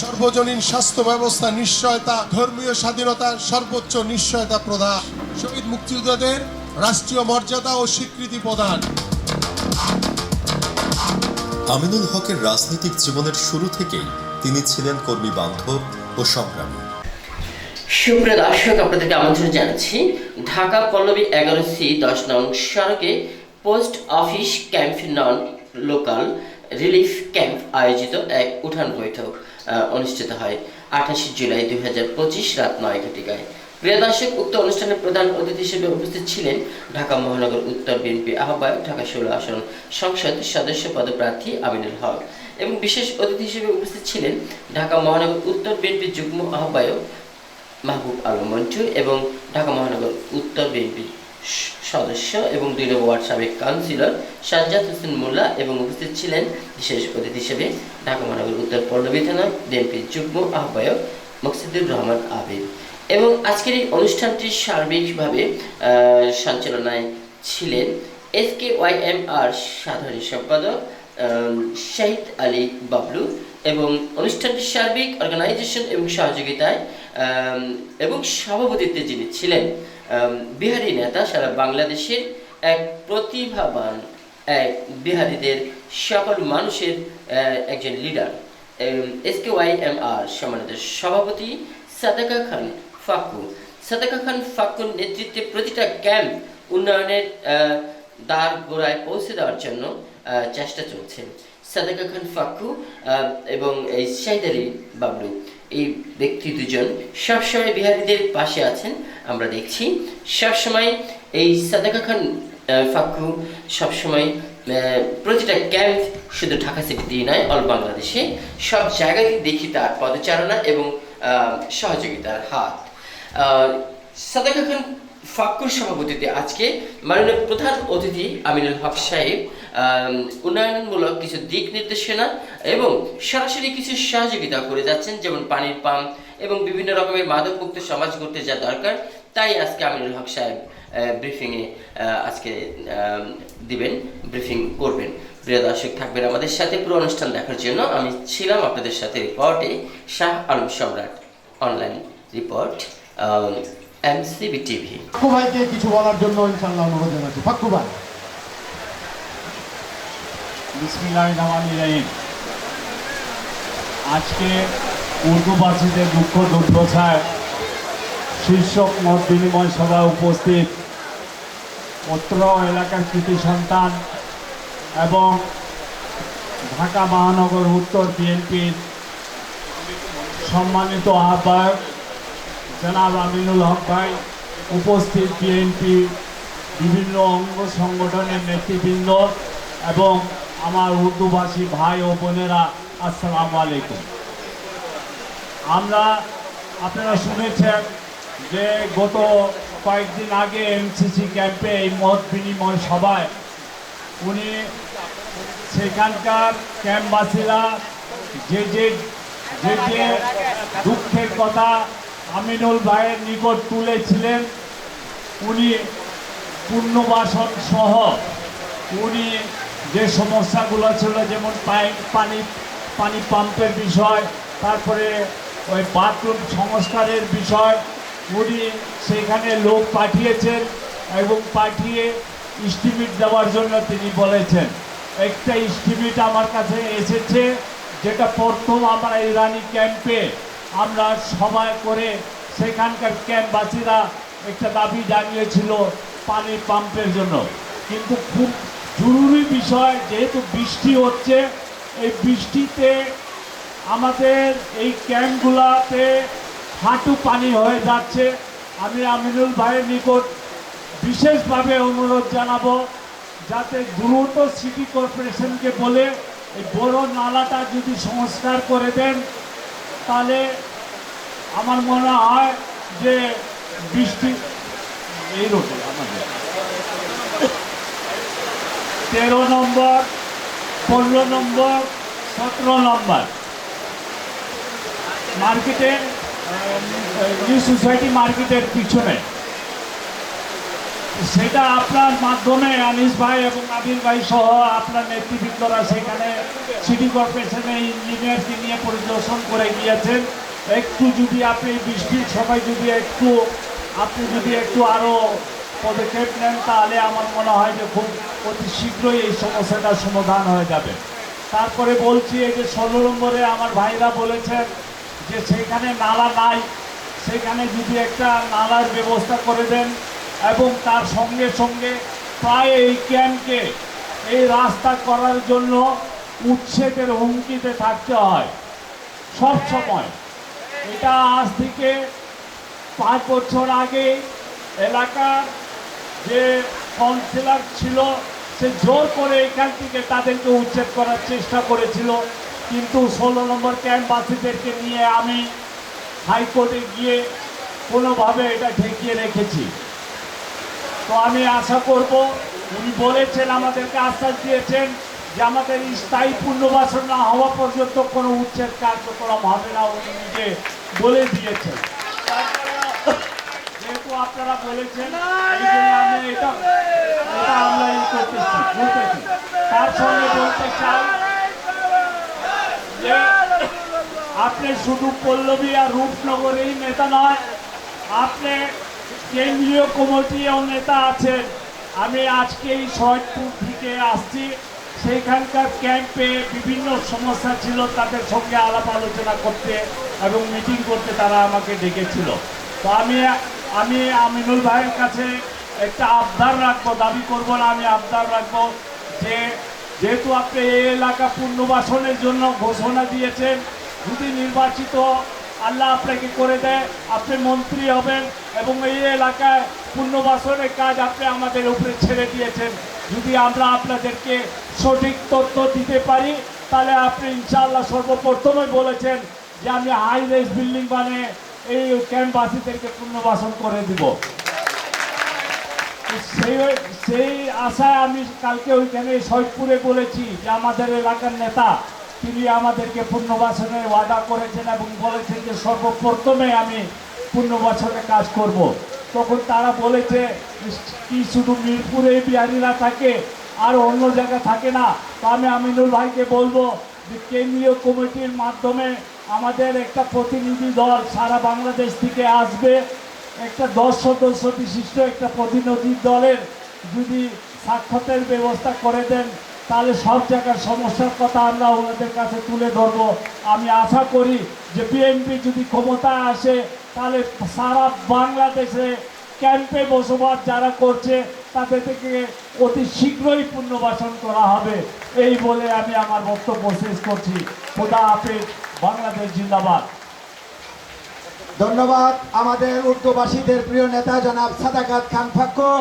সর্বজনীন স্বাস্থ্য ব্যবস্থা নিশ্চয়তা ধর্মীয় স্বাধীনতা সর্বোচ্চ নিশ্চয়তা প্রদান। শহীদ মুক্তিযোদ্ধাদের রাষ্ট্রীয় মর্যাদা ও স্বীকৃতি প্রদান। আমিনুল হকের রাজনৈতিক জীবনের শুরু থেকেই তিনি ছিলেন কর্মী বান্ধব ও সংগ্রামী। সুপ্রিয় দর্শক আপনাদেরকে আমন্ত্রণ জানাচ্ছি। ঢাকা পল্লবী এগারো সি দশ নং সড়কে post office camp non local relief camp আয়োজিত এক উঠান বৈঠক। অনুষ্ঠিত হয়। আঠাশে জুলাই দুই হাজার পঁচিশ রাত নয় ঘটিকায় প্রিয় দর্শক, উক্ত অনুষ্ঠানে প্রধান অতিথি হিসেবে উপস্থিত ছিলেন ঢাকা মহানগর উত্তর বিএনপি আহ্বায়ক, ঢাকা ষোলো আসন সংসদ সদস্য পদপ্রার্থী আমিনুল হক এবং বিশেষ অতিথি হিসেবে উপস্থিত ছিলেন ঢাকা মহানগর উত্তর বিএনপি যুগ্ম আহ্বায়ক মাহবুব আলম মন্টু এবং ঢাকা মহানগর উত্তর বিএনপি সদস্য এবং দুই নম্বর ওয়ার্ড সাবেক কাউন্সিলর সাজ্জাদ হোসেন মোল্লা এবং উপস্থিত ছিলেন বিশেষ অতিথি হিসেবে ঢাকা মহানগর উত্তর পল্লবী থানা বিএনপি যুগ্ম আহ্বায়ক মকসিদুর রহমান আবিদ। এবং আজকের এই অনুষ্ঠানটি সার্বিকভাবে সঞ্চালনায় ছিলেন S K Y M R সাধারণ সম্পাদক শাহিদ আলী বাবলু এবং অনুষ্ঠানটির সার্বিক অর্গানাইজেশন এবং সহযোগিতায় এবং সভাপতিত্বে যিনি ছিলেন বিহারি নেতা সারা বাংলাদেশের এক প্রতিভাবান এক বিহারিদের সকল মানুষের একজন leader S K Y M R সম্মানিত সভাপতি সাদাকা খান ফাকু। সাদাকা খান ফাকুর নেতৃত্বে প্রতিটা ক্যাম্প উন্নয়নের দ্বার গোড়ায় পৌঁছে দেওয়ার জন্য চেষ্টা চলছে। সাদাকা খান ফাক্কু এবং এই আলী বাবলু। এই ব্যক্তি দুজন সবসময় বিহারীদের পাশে আছেন। আমরা দেখছি, সবসময় এই সাদাকা খান ফাক্কু সবসময় প্রতিটা ক্যাম্প শুধু ঢাকা সিটিতেই নয়, অল বাংলাদেশে। সব জায়গাতেই দেখি তার পদচারণা এবং সহযোগিতার হাত। সাদাকা খান ফাক্কুর সভাপতিতে আজকে মাননীয় প্রধান অতিথি আমিনুল হক সাহেব উন্নয়নমূলক কিছু দিক নির্দেশনা এবং সরাসরি কিছু সহযোগিতা করে যাচ্ছেন, যেমন পানির পাম্প এবং বিভিন্ন রকমের মাদকমুক্ত সমাজ করতে যা দরকার, তাই আজকে আমিনুল হক সাহেব ব্রিফিংয়ে আজকে দিবেন ব্রিফিং করবেন। প্রিয় দর্শক, থাকবেন আমাদের সাথে পুরো অনুষ্ঠান দেখার জন্য। আমি ছিলাম আপনাদের সাথে রিপোর্টে Shah Alam Samrat. Online report MCB TV. কিছু বলার জন্য ইনশাল্লাহ অনুরোধ জানাচ্ছি। বিসমিল্লাহ রহমান রহিম। আজকে উর্দুভাষীদের দুঃখ দুর্দশায় শীর্ষক মত বিনিময় সভায় উপস্থিত অত্র এলাকার কৃতি সন্তান এবং ঢাকা মহানগর উত্তর বিএনপির সম্মানিত আহ্বায়ক জনাব আমিনুল হক ভাই, উপস্থিত বিএনপি বিভিন্ন অঙ্গ সংগঠনের নেতৃবৃন্দ এবং আমার উর্দুভাষী ভাই ও বোনেরা, আসসালামু আলাইকুম। আমরা আপনারা শুনেছেন যে গত কয়েকদিন আগে এমসিসি ক্যাম্পে এই মত বিনিময় সভায় উনি সেখানকার ক্যাম্পবাসীরা যে যে যে যে দুঃখের কথা আমিনুল ভাইয়ের নিকট তুলেছিলেন, উনি পুনর্বাসন সহ উনি যে সমস্যাগুলো ছিল, যেমন পাই- পানি পানি পাম্পের বিষয়, তারপরে ওই বাথরুম সংস্কারের বিষয়, উনি সেখানে লোক পাঠিয়েছেন এবং পাঠিয়ে ইস্টিমেট দেওয়ার জন্য তিনি বলেছেন। একটা ইস্টিমেট আমার কাছে এসেছে, যেটা প্রথম আমরা ইরানি ক্যাম্পে আমরা সময় করে সেখানকার ক্যাম্পবাসীরা একটা দাবি জানিয়েছিল পানি পাম্পের জন্য। কিন্তু খুব জরুরি বিষয়, যেহেতু বৃষ্টি হচ্ছে, এই বৃষ্টিতে আমাদের এই ক্যাম্পগুলোতে হাঁটু পানি হয়ে যাচ্ছে। আমি আমিনুল ভাইয়ের নিকট বিশেষভাবে অনুরোধ জানাব, যাতে দ্রুত সিটি কর্পোরেশনকে বলে এই বড় নালাটা যদি সংস্কার করে দেন, তাহলে আমার মনে হয় যে বৃষ্টি এই রোডে আমাদের তেরো নম্বর, পনেরো নম্বর, সতেরো নম্বর। মার্কেটের নিউ সোসাইটি মার্কেটের পিছনে। সেটা আপনার মাধ্যমে আনিস ভাই এবং আবির ভাই সহ আপনার নেতৃবৃন্দরা সেখানে সিটি কর্পোরেশনের ইঞ্জিনিয়ারকে নিয়ে পরিদর্শন করে গিয়েছেন। একটু যদি আপনি বৃষ্টির সময় যদি একটু, আপনি যদি একটু আরও পদক্ষেপ নেন, তাহলে আমার মনে হয় যে খুব অতি শীঘ্রই এই সমস্যাটার সমাধান হয়ে যাবে। তারপরে বলছি, এই যে ষোলো নম্বরে আমার ভাইরা বলেছেন যে সেখানে নালা নাই, সেখানে যদি একটা নালার ব্যবস্থা করে দেন এবং তার সঙ্গে সঙ্গে প্রায় এই ক্যাম্পকে এই রাস্তা করার জন্য উচ্ছেদের হুমকিতে থাকতে হয়। সব সময়। এটা আজ থেকে পাঁচ বছর আগে এলাকার যে কাউন্সিলর ছিল, সে জোর করে এখান থেকে তাদেরকে উচ্ছেদ করার চেষ্টা করেছিল। কিন্তু ষোলো নম্বর ক্যাম্পবাসীদেরকে নিয়ে আমি হাইকোর্টে গিয়ে কোনোভাবে এটা ঠেকিয়ে রেখেছি। তো আমি আশা করব, উনি বলেছেন, আমাদেরকে আশ্বাস দিয়েছেন যে আমাদের স্থায়ী পুনর্বাসন না হওয়া পর্যন্ত কোনো উচ্ছেদ কার্যক্রম হবে না, উনি নিজে বলে দিয়েছেন। যেহেতু আপনারা বলেছেন তার সঙ্গে বলতে চাই আপনি শুধু পল্লবী আর রূপনগরেই নেতা নয়, আপনি কেন্দ্রীয় কমিটিও নেতা আছেন। আমি আজকে এই শহীদপুর থেকে আসছি। সেইখানকার ক্যাম্পে বিভিন্ন সমস্যা ছিল, তাদের সঙ্গে আলাপ আলোচনা করতে এবং মিটিং করতে তারা আমাকে ডেকেছিল। তো আমি আমি আমিনুল ভাইয়ের কাছে একটা আবদার রাখব, দাবি করব না, আমি আবদার রাখব যে যেহেতু আপনি এই এলাকা পুনর্বাসনের জন্য ঘোষণা দিয়েছেন, যদি নির্বাচিত আল্লাহ আপনাকে করে দেয়, আপনি মন্ত্রী হবেন এবং এই এলাকায় পুনর্বাসনের কাজ আপনি আমাদের উপরে ছেড়ে দিয়েছেন। যদি আমরা আপনাদেরকে সঠিক তথ্য দিতে পারি, তাহলে আপনি ইনশাআল্লাহ সর্বপ্রথমে বলেছেন যে আমি হাই রেস বিল্ডিং বানিয়ে এই ক্যাম্পবাসীদেরকে পুনর্বাসন করে দিব সেই সেই আশায় আমি কালকে ওইখানে সৈয়দপুরে বলেছি যে আমাদের এলাকার নেতা, তিনি আমাদেরকে পুনর্বাসনের ওয়াদা করেছেন এবং বলেছেন যে সর্বপ্রথমে আমি পুনর্বাসনে কাজ করব। তখন তারা বলেছে কি শুধু মিরপুরে বিহারিরা থাকে, আর অন্য জায়গা থাকে না তো আমি আমিনুল ভাইকে বলব যে কেন্দ্রীয় কমিটির মাধ্যমে আমাদের একটা প্রতিনিধি দল সারা বাংলাদেশ থেকে আসবে। একটা দশ সদস্য বিশিষ্ট একটা প্রতিনিধি দলের যদি সাক্ষাতের ব্যবস্থা করে দেন, তাহলে সব জায়গার সমস্যার কথা আমরা ওনাদের কাছে তুলে ধরবো। আমি আশা করি যে বিএনপি যদি ক্ষমতায় আসে, তাহলে সারা বাংলাদেশে ক্যাম্পে বসবাস যারা করছে, তাদের থেকে অতি শীঘ্রই পুনর্বাসন করা হবে। এই বলে আমি আমার বক্তব্য শেষ করছি। খোদা হাফেজ। বাংলাদেশ জিন্দাবাদ। ধন্যবাদ আমাদের উর্দুবাসীদের প্রিয় নেতা জনাব সাদাকাত খান ফাক্কু।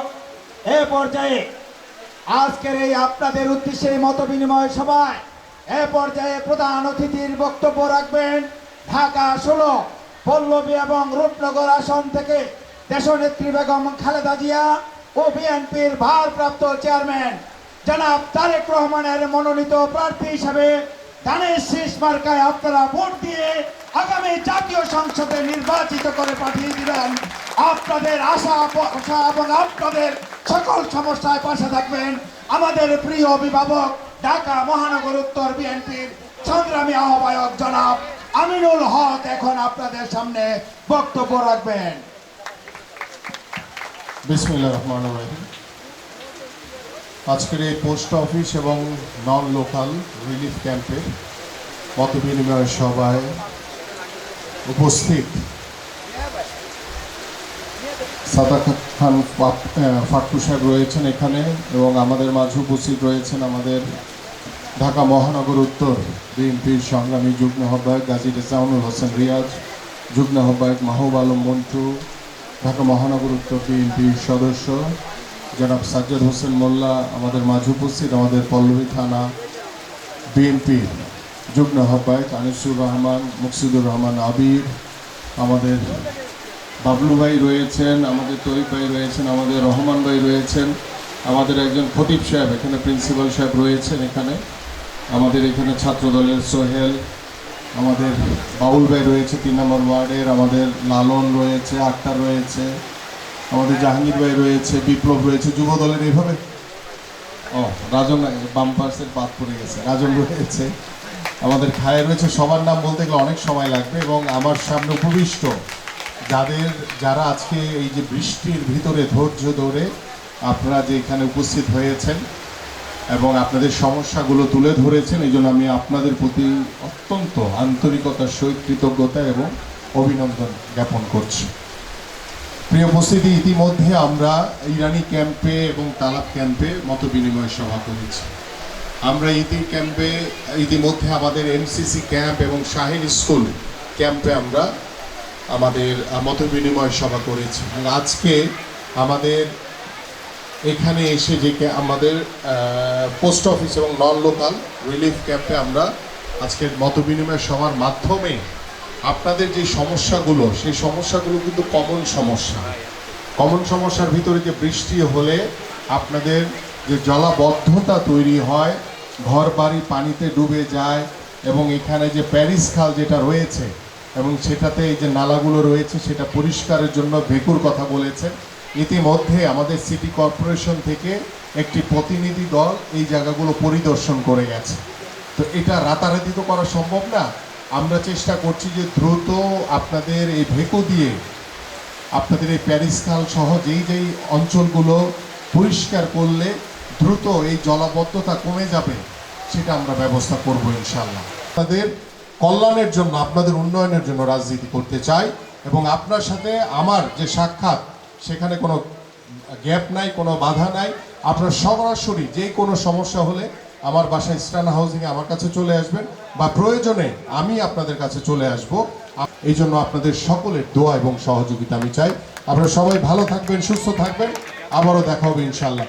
এ পর্যায়ে আজকের এই আপনাদের উদ্দেশ্যে মত বিনিময় সভায় এ পর্যায়ে প্রধান অতিথির বক্তব্য রাখবেন ঢাকা ষোলো, পল্লবী এবং রূপনগর আসন থেকে দেশনেত্রী বেগম খালেদা জিয়া ও বিএনপির ভারপ্রাপ্ত চেয়ারম্যান জনাব তারেক রহমানের মনোনীত প্রার্থী হিসাবে ধানের শীষ মার্কায় আপনারা ভোট দিয়ে আগামী জাতীয় সংসদে নির্বাচিত করে পাঠিয়ে দিবেন। আপনাদের আশা আশা এবং আপনাদের সকল সমস্যায় পাশে থাকবেন আমাদের প্রিয় অভিভাবক ঢাকা মহানগর উত্তর বিএনপির সংগ্রামী আহ্বায়ক জনাব আমিনুল হক এখন আপনাদের সামনে বক্তব্য রাখবেন। বিসমিল্লাহ রহমান রহিম। আজকের এই পোস্ট অফিস এবং নন লোকাল রিলিফ ক্যাম্পের মত বিনিময় সভায় উপস্থিত সাদাকাত খান আহ, সাহেব রয়েছেন এখানে এবং আমাদের মাঝে উপস্থিত রয়েছেন আমাদের ঢাকা মহানগর উত্তর বিএনপির সংগ্রামী যুগ্ম আহ্বায়ক গাজী রেজাউনুল হোসেন রিয়াজ যুগ্ম আহ্বায়ক মাহবুব আলম মন্টু ঢাকা মহানগর উত্তর বিএনপির সদস্য জনাব সাজ্জাদ হোসেন মোল্লা, আমাদের মাঝে উপস্থিত আমাদের পল্লবী থানা বিএনপি যুগ্ম আহ্বায়ক আনিসুর রহমান, মুকসিদুর রহমান আবির, আমাদের বাবলু ভাই রয়েছেন, আমাদের তৈব ভাই রয়েছেন, আমাদের রহমান ভাই রয়েছেন, আমাদের একজন খতিব সাহেব, এখানে প্রিন্সিপাল সাহেব রয়েছেন এখানে, আমাদের এখানে ছাত্র দলের সোহেল, আমাদের বাউল ভাই রয়েছে তিন নম্বর ওয়ার্ডের, আমাদের লালন রয়েছে, আক্তার রয়েছে আমাদের জাহাঙ্গীর ভাই রয়েছে, বিপ্লব রয়েছে, যুব দলের এইভাবে ও, রাজন বাম্পার্সের বাদ পড়ে গেছে, রাজন রয়েছে। আমাদের খায়ে রয়েছে, সবার নাম বলতে গেলে অনেক সময় লাগবে এবং আমার সামনে উপবিষ্ট যাদের, যারা আজকে এই যে বৃষ্টির ভিতরে ধৈর্য ধরে আপনারা যে এখানে উপস্থিত হয়েছেন এবং আপনাদের সমস্যাগুলো তুলে ধরেছেন, এই জন্য আমি আপনাদের প্রতি অত্যন্ত আন্তরিকতার সহিত কৃতজ্ঞতা এবং অভিনন্দন জ্ঞাপন করছি। প্রিয় উপস্থিতি ইতিমধ্যে আমরা ইরানি ক্যাম্পে এবং তালাব ক্যাম্পে মত বিনিময় সভা করেছি। আমরা ইতি ক্যাম্পে, ইতিমধ্যে আমাদের এমসিসি ক্যাম্প এবং শাহিন স্কুল ক্যাম্পে আমরা আমাদের মত বিনিময় সভা করেছি। আজকে আমাদের এখানে এসে যে আমাদের পোস্ট অফিস এবং নন লোকাল রিলিফ ক্যাম্পে আমরা আজকের মত বিনিময় সভার মাধ্যমে আপনাদের যে সমস্যাগুলো, সেই সমস্যাগুলো কিন্তু কমন সমস্যা। কমন সমস্যার ভিতরে যে বৃষ্টি হলে আপনাদের যে জলাবদ্ধতা তৈরি হয় ঘর বাড়ি পানিতে ডুবে যায় এবং এখানে যে প্যারিস খাল যেটা রয়েছে এবং সেটাতে এই যে নালাগুলো রয়েছে, সেটা পরিষ্কারের জন্য ভেকুর কথা বলেছেন। ইতিমধ্যে আমাদের সিটি কর্পোরেশন থেকে একটি প্রতিনিধি দল এই জায়গাগুলো পরিদর্শন করে গেছে। তো এটা রাতারাতি তো করা সম্ভব না। আমরা চেষ্টা করছি যে দ্রুত আপনাদের এই ভেকো দিয়ে আপনাদের এই প্যারিস খাল সহ যেই যেই অঞ্চলগুলো পরিষ্কার করলে দ্রুত এই জলাবদ্ধতা কমে যাবে, সেটা আমরা ব্যবস্থা করব ইনশাল্লাহ আপনাদের কল্যাণের জন্য, আপনাদের উন্নয়নের জন্য রাজনীতি করতে চাই এবং আপনার সাথে আমার যে সাক্ষাৎ, সেখানে কোনো গ্যাপ নাই, কোনো বাধা নাই। আপনার সরাসরি যে কোনো সমস্যা হলে আমার বাসায় স্টান হাউজিংয়ে আমার কাছে চলে আসবেন। বা প্রয়োজনে আমি আপনাদের কাছে চলে আসব। এই জন্য আপনাদের সকলের দোয়া এবং সহযোগিতা আমি চাই। আপনারা সবাই ভালো থাকবেন, সুস্থ থাকবেন। আবারও দেখা হবে ইনশাল্লাহ